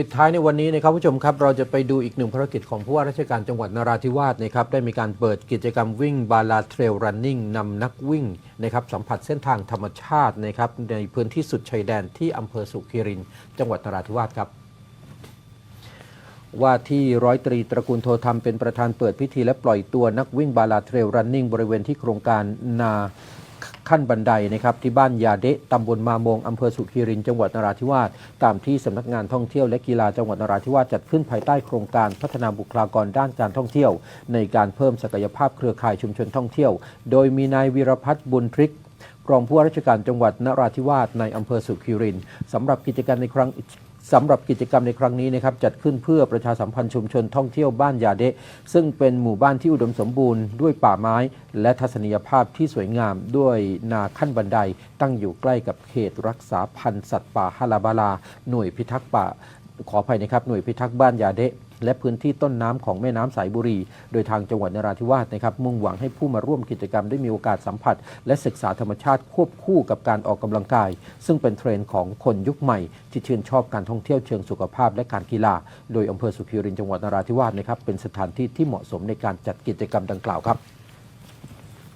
ปิดท้ายในวันนี้นะครับผู้ชมครับเราจะไปดูอีกหนึ่งภารกิจของผู้ว่าราชการจังหวัดนราธิวาสนะครับได้มีการเปิดกิจกรรมวิ่งบาลาเทรลรันนิ่งนำนักวิ่งนะครับสัมผัสเส้นทางธรรมชาตินะครับในพื้นที่สุดชายแดนที่อำเภอสุขีริน จังหวัดนราธิวาสครับ ว่าที่ร้อยตรีตระกูลโทธรรมเป็นประธานเปิดพิธีและปล่อยตัวนักวิ่งบาลาเทรลรันนิ่งบริเวณที่โครงการนา ขั้นบันไดนะครับที่บ้านยาเดะตำบลมามงอำเภอสุขีรินจังหวัดนราธิวาสตามที่สำนักงานท่องเที่ยวและกีฬาจังหวัดนราธิวาสจัดขึ้นภายใต้โครงการพัฒนาบุคลากรด้านการท่องเที่ยว ในการเพิ่มศักยภาพเครือข่ายชุมชนท่องเที่ยว โดยมีนายวีรพัฒน์บุญทริก รองผู้ว่าราชการจังหวัดนราธิวาสในอำเภอสุขีรินสำหรับกิจกรรมในครั้งสำหรับกิจกรรมในครั้งนี้นะครับจัดขึ้นเพื่อประชาสัมพันธ์ชุมชนท่องเที่ยวบ้านยาเดะซึ่งเป็นหมู่บ้านที่อุดมสมบูรณ์ด้วยป่าไม้ และทัศนียภาพที่สวยงามด้วยนาขั้นบันได ตั้งอยู่ใกล้กับเขตรักษาพันธุ์สัตว์ป่าฮาลาบาลา หน่วยพิทักษ์ป่า ขออภัยนะครับหน่วยพิทักษ์บ้านยาเดะและพื้นที่ต้นน้ำของแม่น้ำสายบุรี โดยทางจังหวัดนราธิวาสนะครับ มุ่งหวังให้ผู้มาร่วมกิจกรรมได้มีโอกาสสัมผัส และศึกษาธรรมชาติควบคู่กับการออกกำลังกาย ซึ่งเป็นเทรนด์ของคนยุคใหม่ ที่ชื่นชอบการท่องเที่ยวเชิงสุขภาพและการกีฬา โดยอำเภอสุขีรินจังหวัดนราธิวาสนะครับเป็นสถานที่ที่เหมาะสมในการจัดกิจกรรมดังกล่าวครับ